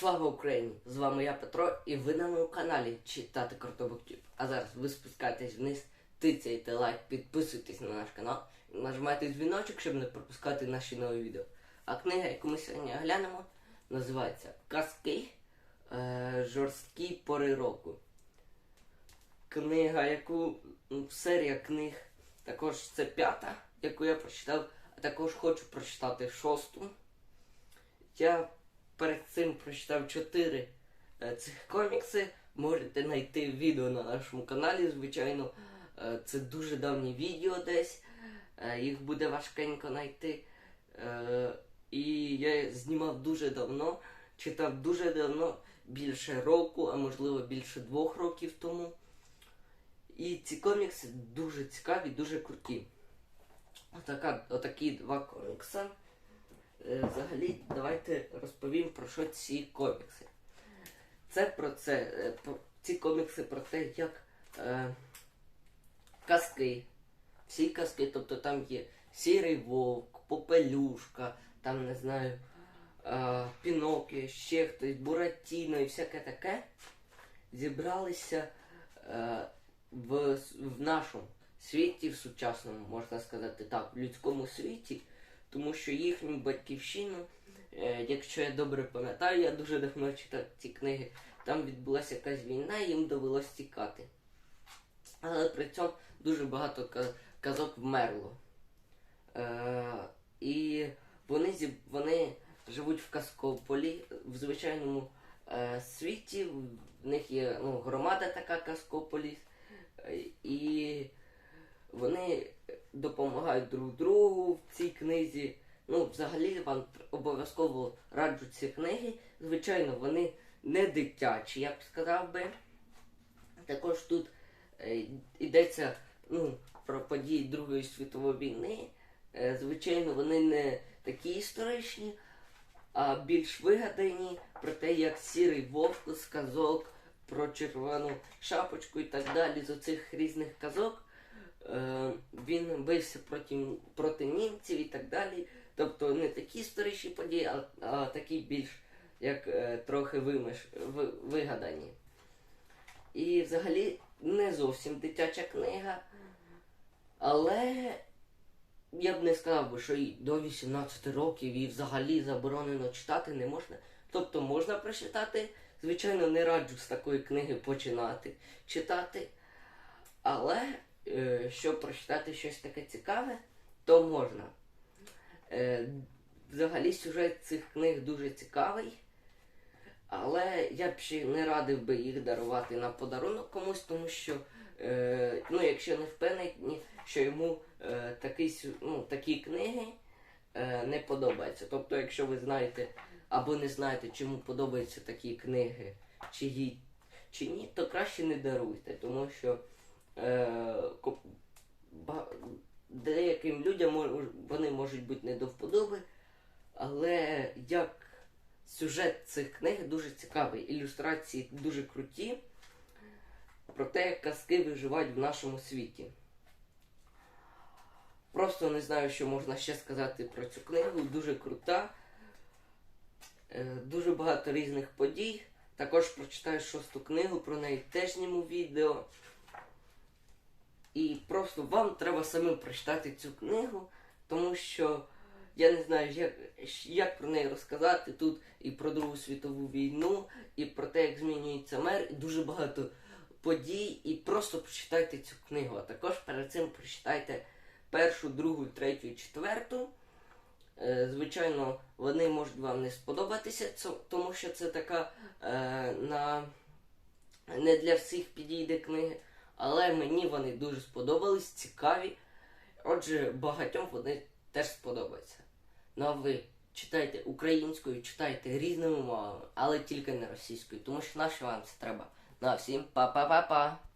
Слава Україні! З вами я Петро, і ви на моєму каналі читати Картобоктюб. А зараз ви спускаєтесь вниз, тицяйте лайк, підписуйтесь на наш канал, і нажимайте дзвіночок, щоб не пропускати наші нові відео. А книга, яку ми сьогодні оглянемо, називається Казки е, жорсткі пори року. Книга, яку ну, серія книг, також це п'ята, яку я прочитав, а також хочу прочитати шосту. Я перед цим прочитав чотири е, цих комікси. Можете знайти відео на нашому каналі, звичайно. Е, це дуже давні відео десь. Е, їх буде важкенько знайти. І я знімав дуже давно, читав дуже давно, більше року, а можливо більше двох років тому. І ці комікси дуже цікаві, дуже круті. Отака, отакі два комікси. Е, Взагалі, давайте розповім про що ці комікси. Це про це. е, Ці комікси про те, як е, казки. Всі казки, тобто там є Сірий Вовк, Попелюшка, там не знаю, е, Пінокіо, ще хтось, Буратіно і всяке таке. Зібралися е, в, в нашому світі, в сучасному, можна сказати так, в людському світі тому що їхню батьківщину, е, якщо я добре пам'ятаю, я дуже давно читав ці книги, там відбулася якась війна, і їм довелось тікати. Але при цьому дуже багато казок вмерло. Е, і вони, вони живуть в Каскополі, в звичайному е, світі, в них є ну, громада така Каскополіс, і вони допомагають друг другу в цій книзі. Ну, взагалі вам обов'язково раджу ці книги. Звичайно, вони не дитячі, я б сказав би. Також тут е, йдеться ну, про події Другої світової війни. Е, звичайно, вони не такі історичні, а більш вигадані про те, як сірий вовк з казок, про червону шапочку і так далі з оцих різних казок. Е, він бився проти, проти німців і так далі. Тобто не такі історичні події, а, а такі більш як е, трохи вимиш, ви, вигадані. І взагалі не зовсім дитяча книга, але я б не сказав би, що і до 18 років і взагалі заборонено читати не можна. Тобто можна прочитати. Звичайно, не раджу з такої книги починати читати. Але щоб прочитати щось таке цікаве, то можна. Е, взагалі сюжет цих книг дуже цікавий. Але я б ще не радив би їх дарувати на подарунок комусь, тому що, е, ну, якщо не впевнений, що йому е, такий, ну, такі книги е, не подобаються. Тобто, якщо ви знаєте або не знаєте, чому подобаються такі книги, чи, їй, чи ні, то краще не даруйте, тому що е, деяким людям вони можуть бути не до вподоби, але як сюжет цих книг дуже цікавий, ілюстрації дуже круті про те, як казки виживають в нашому світі. Просто не знаю, що можна ще сказати про цю книгу. Дуже крута. Е, Дуже багато різних подій. Також прочитаю шосту книгу, про неї теж зніму відео. І просто вам треба самим прочитати цю книгу, тому що я не знаю, як, як про неї розказати. Тут і про Другу світову війну, і про те, як змінюється мер, і дуже багато подій. І просто прочитайте цю книгу. А також перед цим прочитайте першу, другу, третю і четверту. Е, Звичайно, вони можуть вам не сподобатися, тому що це така е, на не для всіх підійде книги, але мені вони дуже сподобались, цікаві. Отже, багатьом вони теж сподобаються. Ну а ви читайте українською, читайте різними мовами, але тільки не російською, тому що наші вам це треба. Ну а всім па-па-па-па!